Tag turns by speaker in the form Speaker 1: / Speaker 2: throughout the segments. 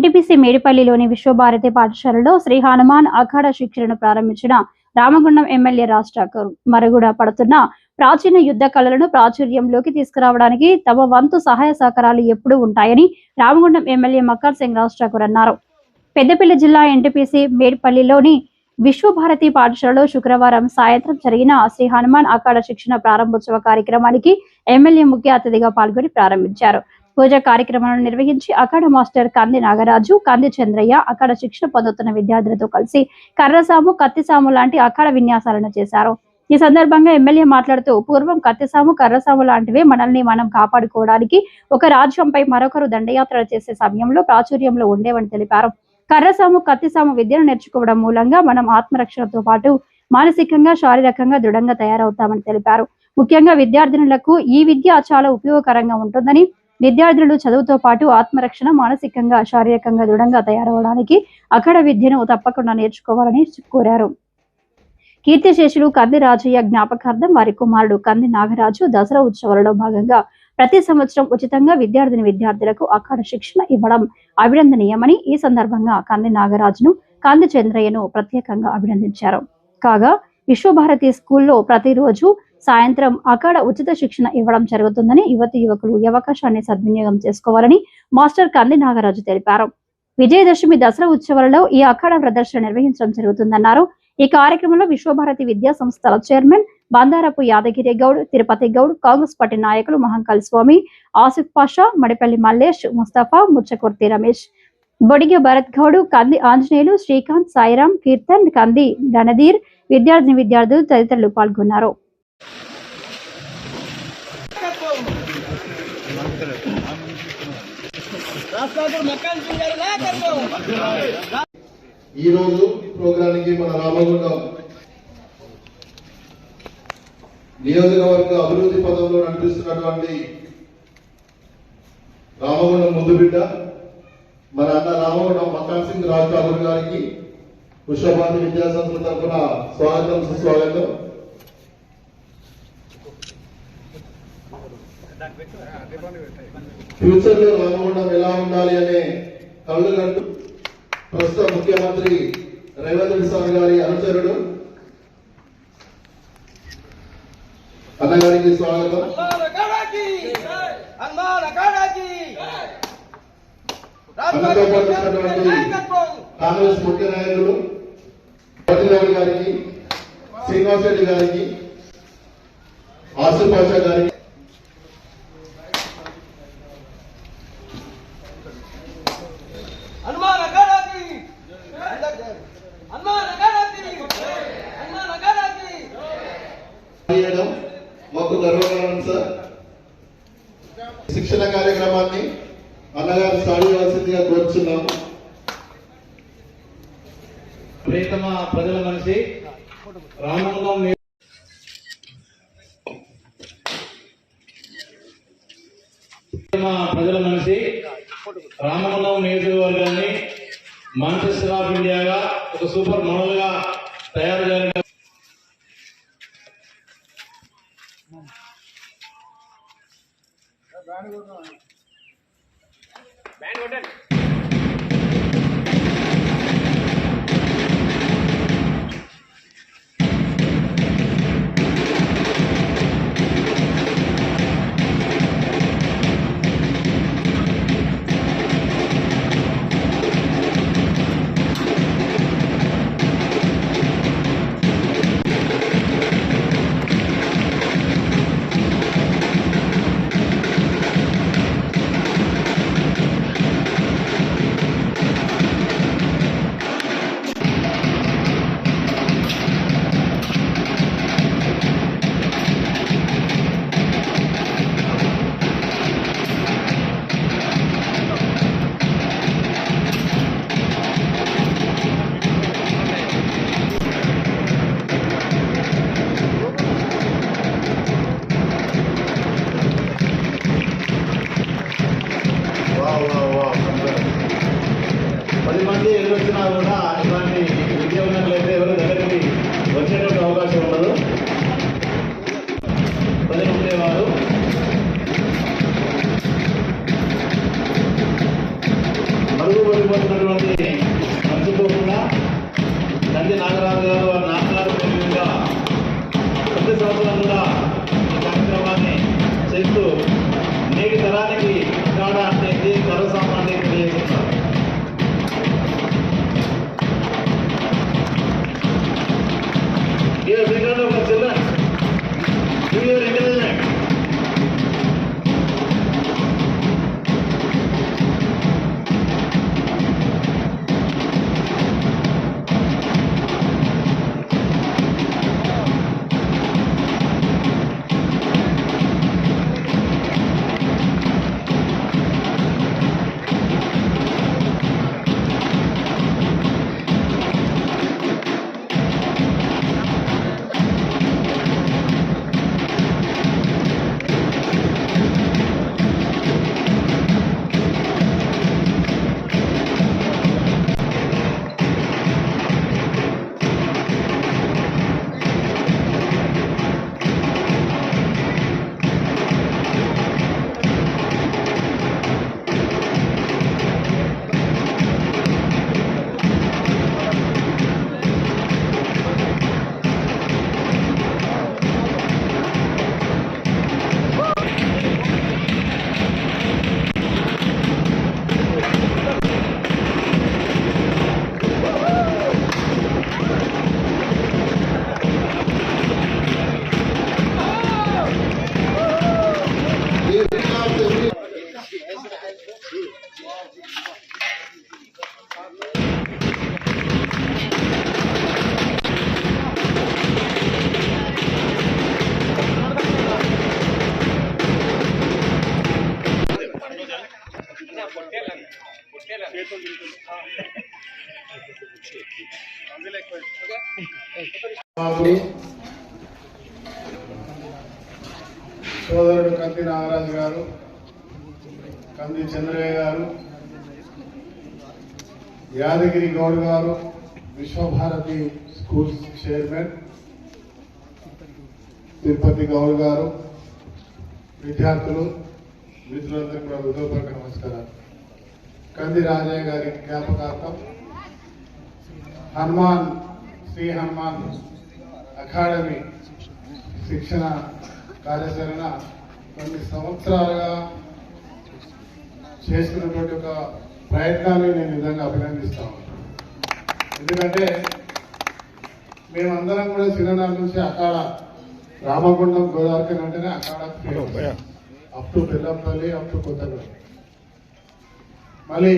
Speaker 1: NTPC మేడిపల్లిలోని Visvabharati పాఠశాలలో శ్రీ హనుమాన్ అఖాడ శిక్షణను ప్రారంభించిన రామగుండం ఎమ్మెల్యే రాష్ట్ర మరుగుడ పడుతున్న ప్రాచీన యుద్ధ కళలను ప్రాచుర్యంలోకి తీసుకురావడానికి తమ వంతు సహాయ సహకారాలు ఎప్పుడూ ఉంటాయని రామగుండం ఎమ్మెల్యే మక్కర్ సింగ్ రాజ్ ఠాకూర్ అన్నారు. పెద్దపల్లి జిల్లా ఎన్టీపీసీ మేడిపల్లిలోని విశ్వభారతి పాఠశాలలో శుక్రవారం సాయంత్రం జరిగిన శ్రీ హనుమాన్ అఖాడ శిక్షణ ప్రారంభోత్సవ కార్యక్రమానికి ఎమ్మెల్యే ముఖ్య అతిథిగా పాల్గొని ప్రారంభించారు. పూజ కార్యక్రమాలను నిర్వహించి అఖాడ మాస్టర్ కంది నాగరాజు కంది చంద్రయ్య అఖాడ శిక్షణ పొందుతున్న విద్యార్థులతో కలిసి కర్రసాము కత్తిసాము లాంటి అఖాడ విన్యాసాలను చేశారు. ఈ సందర్భంగా ఎమ్మెల్యే మాట్లాడుతూ పూర్వం కత్తిసాము కర్రసాము లాంటివే మనల్ని మనం కాపాడుకోవడానికి ఒక రాజ్యంపై మరొకరు దండయాత్ర చేసే సమయంలో ప్రాచుర్యంలో ఉండేవని తెలిపారు. కర్రసాము కత్తిసాము విద్యను నేర్చుకోవడం మూలంగా మనం ఆత్మరక్షణతో పాటు మానసికంగా శారీరకంగా దృఢంగా తయారవుతామని తెలిపారు. ముఖ్యంగా విద్యార్థినులకు ఈ విద్య చాలా ఉపయోగకరంగా ఉంటుందని విద్యార్థులు చదువుతో పాటు ఆత్మరక్షణ మానసికంగా శారీరకంగా దృఢంగా తయారవడానికి అక్కడ విద్యను తప్పకుండా నేర్చుకోవాలని కోరారు. కీర్తిశేషులు కంది రాజయ్య జ్ఞాపకార్థం వారి కుమారుడు కంది నాగరాజు దసరా ఉత్సవాలలో భాగంగా ప్రతి సంవత్సరం ఉచితంగా విద్యార్థిని విద్యార్థులకు అక్కడ శిక్షణ ఇవ్వడం అభినందనీయమని ఈ సందర్భంగా కంది నాగరాజును కంది చంద్రయ్యను ప్రత్యేకంగా అభినందించారు. కాగా విశ్వభారతి స్కూల్లో ప్రతిరోజు సాయంత్రం అక్కడ ఉచిత శిక్షణ ఇవ్వడం జరుగుతుందని యువతి యువకులు ఈ అవకాశాన్ని సద్వినియోగం చేసుకోవాలని మాస్టర్ కంది నాగరాజు తెలిపారు. విజయదశమి దసరా ఉత్సవాలలో ఈ అఖాడ ప్రదర్శన నిర్వహించడం జరుగుతుందన్నారు. ఈ కార్యక్రమంలో విశ్వభారతి విద్యా సంస్థల చైర్మన్ బందారపు యాదగిరి గౌడ్ తిరుపతి గౌడ్ కాంగ్రెస్ పార్టీ నాయకులు మహంకాళ్ స్వామి ఆసిఫ్ పాషా మడిపల్లి మల్లేష్ ముస్తఫా ముచ్చకుర్తి రమేష్. బొడిగ భరత్ గౌడ్ కంది ఆంజనేయులు శ్రీకాంత్ సాయిరాం కీర్తన్ కంది రణధీర్ విద్యార్థిని విద్యార్థులు తదితరులు పాల్గొన్నారు.
Speaker 2: రాష్ట్రాలు మక్కన్ సింగ్ గారి నాయకత్వం.
Speaker 3: ఈ రోజు ప్రోగ్రానికి మన రామగుండం నియోజకవర్గ అభివృద్ధి పదంలో నడిపిస్తున్నటువంటి రామగుండం ముందు బిడ్డ మన అన్న రామగుండం మకాన్ సింగ్ రాజ్ ఠాకూర్ గారికి పుష్పభారతి విద్యాసంస్థ తరఫున స్వాగతం సుస్వాగతం. ఫ్యూచర్లో రామగుండం ఎలా ఉండాలి అనే కళ్ళు కంటూ ప్రస్తుత ముఖ్యమంత్రి రేవంత్ రెడ్డి స్వామి గారి అనుచరుడు. అన్నగారికి స్వాగతం. కాంగ్రెస్ ముఖ్య నాయకులు గారికి శ్రీనివాస్ రెడ్డి గారికి ఆసిఫ్ పాషా గారికి
Speaker 2: హనుమాన్ అఖాడాకి హనుమాన్ అఖాడాకి హనుమాన్ అఖాడాకి
Speaker 3: చేయడం మాకు గర్వకారణం సార్. శిక్షణ కార్యక్రమాన్ని అన్నగారు స్టార్ట్ కోరుచున్నాము.
Speaker 4: ప్రియతమ ప్రజల మనిషి రామగుండం ప్రజల మనిషి రామగుండం నియోజకవర్గాన్ని మాంచెస్టర్ ఆఫ్ ఇండియాగా ఒక సూపర్ మోడల్గా తయారు పది
Speaker 5: మంది
Speaker 4: ఎదురొచ్చినా కూడా ఇలాంటి విజయవంతులైతే ఎవరు దగ్గరికి వచ్చేటువంటి అవకాశం ఉండదు. ప్రజలు ఉండేవారు మరుగుపడిపోతున్నటువంటి మర్చిపోకుండా నంది నాగరాజు గారు Junior international.
Speaker 5: సోదరుడు కంది నాగరాజు గారు కంది చంద్రయ్య గారు యాదగిరి గౌడ్ గారు విశ్వభారతి స్కూల్స్ చైర్మన్ తిరుపతి గౌడ్ గారు విద్యార్థులు మిత్రులందరికీ కూడా హృదయపూర్వక నమస్కారాలు. కంది రాజయ్య గారి జ్ఞాపకార్థం హనుమాన్ శ్రీ హనుమాన్ అకాడమీ శిక్షణ కార్యాచరణ కొన్ని సంవత్సరాలుగా చేసుకున్నటువంటి ఒక ప్రయత్నాన్ని నేను నిజంగా అభినందిస్తాను ఎందుకంటే మేమందరం కూడా చిన్ననాటి నుంచి అకాడ రామగుండం గోదావరి అంటేనే అకాడ up to Bellampalli up to Kothagudem. మళ్ళీ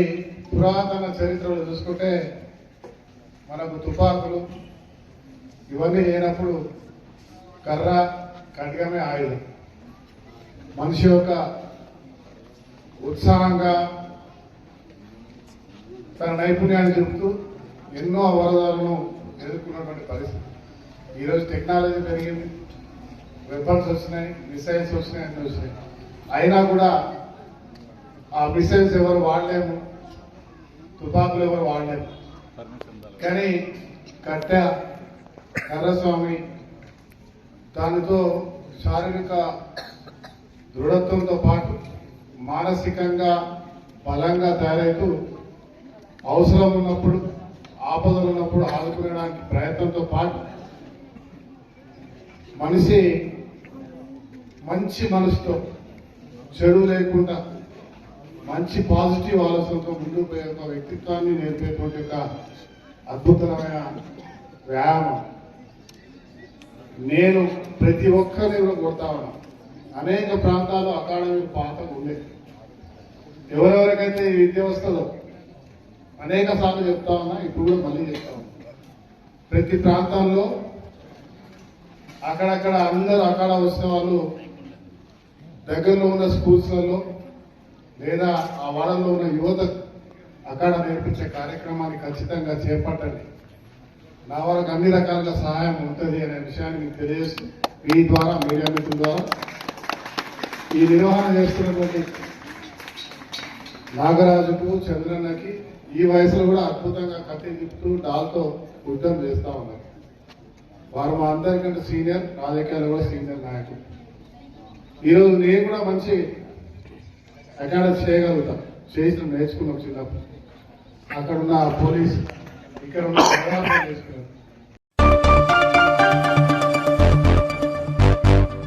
Speaker 5: పురాతన చరిత్రలో చూసుకుంటే మనకు తుపాకులు ఇవన్నీ లేనప్పుడు కర్ర ఖడ్గమే ఆయుధం. మనిషి యొక్క ఉత్సాహంగా తన నైపుణ్యాన్ని చెబుతూ ఎన్నో అవరోధాలను ఎదుర్కొన్నటువంటి పరిస్థితి. ఈరోజు టెక్నాలజీ పెరిగింది వెపన్స్ వచ్చినాయి మిసైల్స్ వచ్చినాయి అన్నీ వచ్చినాయి అయినా కూడా ఆ మిసైల్స్ ఎవరు వాడలేము తుపాకులు ఎవరు వాడలేము. కానీ కట్ట కర్రస్వామి దానితో శారీరక దృఢత్వంతో పాటు మానసికంగా బలంగా తయారైతూ అవసరం ఉన్నప్పుడు ఆపదలు ఉన్నప్పుడు ఆదుకునేడానికి ప్రయత్నంతో పాటు మనిషి మంచి మనసుతో చెడు లేకుండా మంచి పాజిటివ్ ఆలోచనతో ముందుకు పోయే ఒక వ్యక్తిత్వాన్ని నేర్పేటువంటి ఒక అద్భుతమైన వ్యాయామం. నేను ప్రతి ఒక్కరిని కూడా కొడతా ఉన్నా. అనేక ప్రాంతాల్లో అకాడమీ పాత ఉండే ఎవరెవరికైతే ఈ విద్య వస్తుందో అనేక సార్లు చెప్తా ఉన్నా ఇప్పుడు కూడా మళ్ళీ చెప్తా ఉన్నా. ప్రతి ప్రాంతంలో అక్కడక్కడ అందరూ అక్కడ వచ్చిన వాళ్ళు దగ్గరలో ఉన్న స్కూల్స్లలో లేదా ఆ వాడల్లో ఉన్న యువత అక్కడ నేర్పించే కార్యక్రమాన్ని ఖచ్చితంగా చేపట్టండి. నా వరకు అన్ని రకాలుగా సహాయం ఉంటుంది అనే విషయాన్ని మీకు తెలియజేస్తూ మీ ద్వారా మీడియా మిత్రుల ద్వారా ఈ నిర్వహణ చేస్తున్నటువంటి నాగరాజుకు చంద్రన్నకి ఈ వయసులో కూడా అద్భుతంగా కత్తి తిప్పుతూ డాల్తో యుద్ధం చేస్తూ ఉన్నారు. వారు మా అందరికంటే సీనియర్ రాజకీయాలు కూడా సీనియర్ నాయకులు. ఈరోజు నేను కూడా మంచి అకాడమీ చేయగలుగుతాం. చేసిన నేర్చుకున్నాం చిన్నప్పుడు. అక్కడ ఉన్న పోలీస్ ఇక్కడ ఉన్న నేర్చుకున్నాం